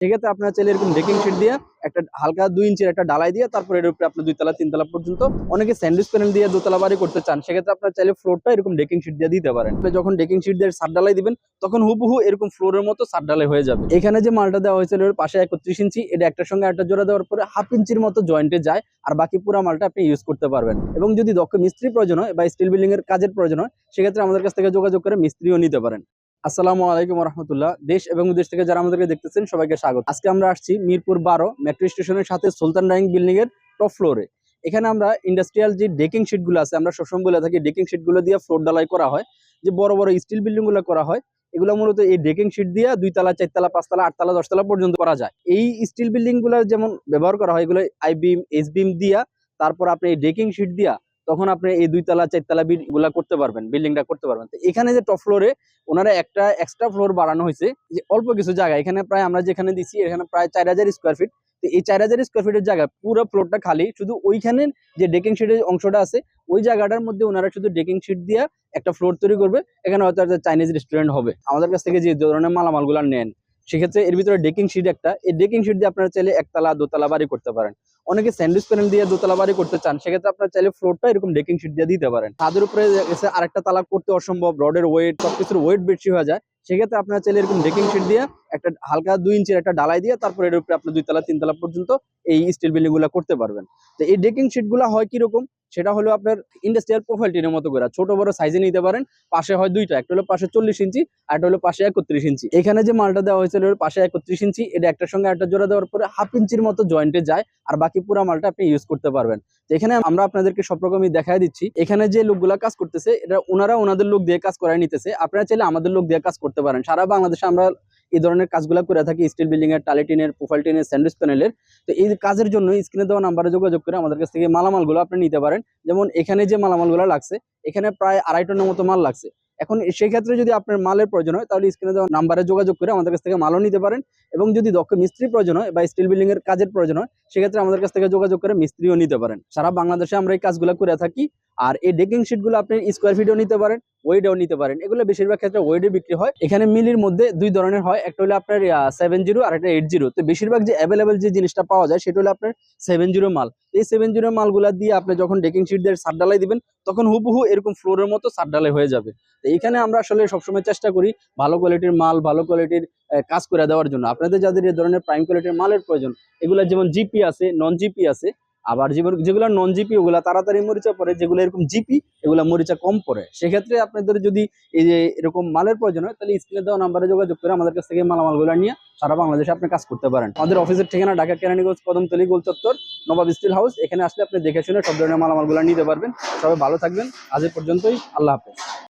সেক্ষেত্রে আপনার চাইলে এরকম ডেকিং শিট দিয়ে একটা হালকা দুই ইঞ্চির একটা ডালাই দিয়ে তারপর এর উপরে আপনি দুইতলা, তিনতলা পর্যন্ত অনেকে স্যান্ডউইচ প্যানেল দিয়ে দোতলা বাড়ি করতে চান, সেক্ষেত্রে আপনার চাইলে ফ্লোরটা এরকম ডেকিং শিট দিয়ে দিতে পারেন। যখন ডেকিং শিট দিয়ে সাত ডালাই দিবেন, তখন হুবহু এরকম ফ্লোরের মতো সাত ডালাই হয়ে যাবে। এখানে যে মালটা দেওয়া হয়েছিল এর পাশে একত্রিশ ইঞ্চি, এটা একটার সঙ্গে একটা জোড়া দেওয়ার পরে হাফ ইঞ্চির মতো জয়েন্টে যায়, আর বাকি পুরো মালটা আপনি ইউজ করতে পারবেন। এবং যদি দক্ষ মিস্ত্রি প্রয়োজন হয় বা স্টিল বিল্ডিং এর কাজের প্রয়োজন হয়, সেক্ষেত্রে আমাদের কাছ থেকে যোগাযোগ করে মিস্ত্রিও নিতে পারেন। আসসালামু আলাইকুম রহমতুল্লাহ দেশ এবং বিদেশ থেকে যারা আমাদেরকে দেখতেছেন, সবাইকে স্বাগত। আজকে আমরা আসছি মিরপুর বারো মেট্রো স্টেশনের সাথে সুলতান ডাইং বিল্ডিং এর টপ ফ্লোরে এখানে আমরা ইন্ডাস্ট্রিয়াল যে ডেকিং শিটগুলো আছে, আমরা সবসময় বলে থাকি ডেকিং শিটগুলো দিয়ে ফ্লোর ডালাই করা হয়। যে বড় বড় স্টিল বিল্ডিংগুলো করা হয়, এগুলো মূলত এই ডেকিং শিট দিয়ে দুই তলা চারতলা, পাঁচতলা, আটতলা, দশতলা পর্যন্ত করা যায়। এই স্টিল বিল্ডিংগুলো যেমন ব্যবহার করা হয়, এগুলো আই বিম এইচ বিম দিয়া, তারপর আপনি এই ডেকিং শিট দিয়া তখন আপনি এই দুই তলা চারতলা গুলা করতে পারবেন, বিল্ডিংটা করতে পারবেন। তো এখানে যে টপ ফ্লোরে ওনারা একটা এক্সট্রা ফ্লোর বাড়ানো হয়েছে যে অল্প কিছু জায়গা। এখানে প্রায় আমরা যেখানে দিচ্ছি এখানে প্রায় চার হাজার স্কোয়ার ফিট তো এই চার হাজার স্কোয়ার ফিটের জায়গা, পুরো ফ্লোরটা খালি। শুধু ওইখানে যে ডেকিং শিটের অংশটা আছে, ওই জায়গাটার মধ্যে ওনারা শুধু ডেকিং শিট দিয়ে একটা ফ্লোর তৈরি করবে। এখানে হয়তো চাইনিজ রেস্টুরেন্ট হবে। আমাদের কাছ থেকে যে ধরনের মালামালগুলো নেন সেক্ষেত্রে এর ভিতরে ডেকিং শিট একটা। এই ডেকিং শিট দিয়ে আপনারা চাইলে একতলা, দোতলা বাড়ি করতে পারেন। অনেকে স্যান্ডউইচ প্যানেল দিয়ে দোতলা বাড়ি করতে চান, সেক্ষেত্রে আপনারা চাইলে ফ্লোরটা এরকম ডেকিং শিট দিয়ে দিতে পারেন। তাদের উপরে এসে আরেকটা তালা করতে অসম্ভব, রডের ওয়েট সবকিছুর ওয়েট বেশি হয়ে যায়, সেক্ষেত্রে আপনারা চাইলে এরকম ডেকিং শিট দিয়ে একটা হালকা দুই ইঞ্চির একটা ডালাই দিয়ে তারপর এর উপরে আপনি দুইতলা তিনতলা পর্যন্ত এই স্টিল বিল্ডিংগুলা করতে পারবেন। তো এই ডেকিং শিটগুলা হয় কীরকম? সেটা হলো আপনার ইন্ডাস্ট্রিয়াল প্রোফাইল টিনের মতো করে। ছোট বড় সাইজে নিতে পারেন, পাশে হয় দুইটা, একটা হলো পাশে চল্লিশ ইঞ্চি আর একটা হলো পাশে একত্রিশ ইঞ্চি। এখানে যে মালটা দেওয়া হয়েছিল পাশে একত্রিশ ইঞ্চি, এটা একটার সঙ্গে একটা জোড়া দেওয়ার পরে হাফ ইঞ্চির মতো জয়েন্টে যায় আর বাকি পুরো মালটা আপনি ইউজ করতে পারবেন। এখানে আমরা আপনাদেরকে সব রকমই দেখাই দিচ্ছি, এখানে যে লোকগুলা কাজ করতেছে, এটা ওনারা ওনাদের লোক দিয়ে কাজ করাই নিতেছে। আপনারা চাইলে আমাদের লোক দিয়ে কাজ করতে পারেন। সারা বাংলাদেশে আমরা এই ধরনের কাজগুলো করে থাকি স্টিল বিল্ডিং এর টালিটিনের প্রোফাইল টিনের স্যান্ডউইচ প্যানেলের তো এই কাজের জন্য স্ক্রিনে দেওয়া নাম্বারে যোগাযোগ করে আমাদের কাছ থেকে মালামালগুলো আপনি নিতে পারেন। যেমন এখানে যে মালামালগুলো লাগছে, এখানে প্রায় আড়াই টনের মতো মাল লাগছে। এখন সেই ক্ষেত্রে যদি আপনার মালের প্রয়োজন হয়, তাহলে স্ক্রিনে দেওয়া নাম্বারে যোগাযোগ করে আমাদের কাছ থেকে মালও নিতে পারেন। এবং যদি দক্ষ মিস্ত্রি প্রয়োজন হয় বা স্টিল বিল্ডিং এর কাজের প্রয়োজন হয়, সেক্ষেত্রে আমাদের কাছ থেকে যোগাযোগ করে মিস্ত্রিও নিতে পারেন। সারা বাংলাদেশে আমরা এই কাজগুলো করে থাকি। আর এই ডেকিং শিটগুলো আপনি স্কোয়ার ফিটও নিতে পারেন ওয়েডও নিতে পারেন। এগুলো বেশিরভাগ ক্ষেত্রে ওয়েডে বিক্রি হয়। এখানে মিলির মধ্যে দুই ধরনের হয়। একটা হলো আপনার সেভেন জিরো আর একটা এইট জিরো তো বেশিরভাগ যে অ্যাভেলেবেল যে জিনিসটা পাওয়া যায়, সেটা হলো আপনার সেভেন জিরো মাল। এই সেভেন জিরো মালগুলা দিয়ে আপনি যখন ডেকিং শিট দিয়ে সার ডালাই দিবেন, তখন হুবহু এরকম ফ্লোরের মতো সার ডালাই হয়ে যাবে। তো এখানে আমরা আসলে সবসময় চেষ্টা করি ভালো কোয়ালিটির মাল, ভালো কোয়ালিটির কাজ করে দেওয়ার জন্য। আপনাদের যাদের এই ধরনের প্রাইম কোয়ালিটির মালের প্রয়োজন, এগুলা যেমন জিপি আছে নন জিপি আছে আবার যেগুলো নন জিপি ওগুলা তাড়াতাড়ি মরিচা পড়ে যেগুলো এরকম জিপি এগুলা মরিচা কম পরে। সেক্ষেত্রে আপনাদের যদি এই যে এরকম মালের প্রয়োজন হয়, তাহলে স্ক্রিনে দেওয়া নাম্বারে যোগাযোগ করে আমাদের কাছ থেকে মালামালগুলো নিয়ে সারা বাংলাদেশে আপনি কাজ করতে পারেন। আমাদের অফিসের ঠিকানা ঢাকা কেরানীগঞ্জ, কদমতলি গোল চত্বর নবাব স্টিল হাউস। এখানে আসলে আপনি দেখে শুনে সব ধরনের মালামালগুলো নিতে পারবেন। সবাই ভালো থাকবেন। আজ পর্যন্তই। আল্লাহ হাফেজ।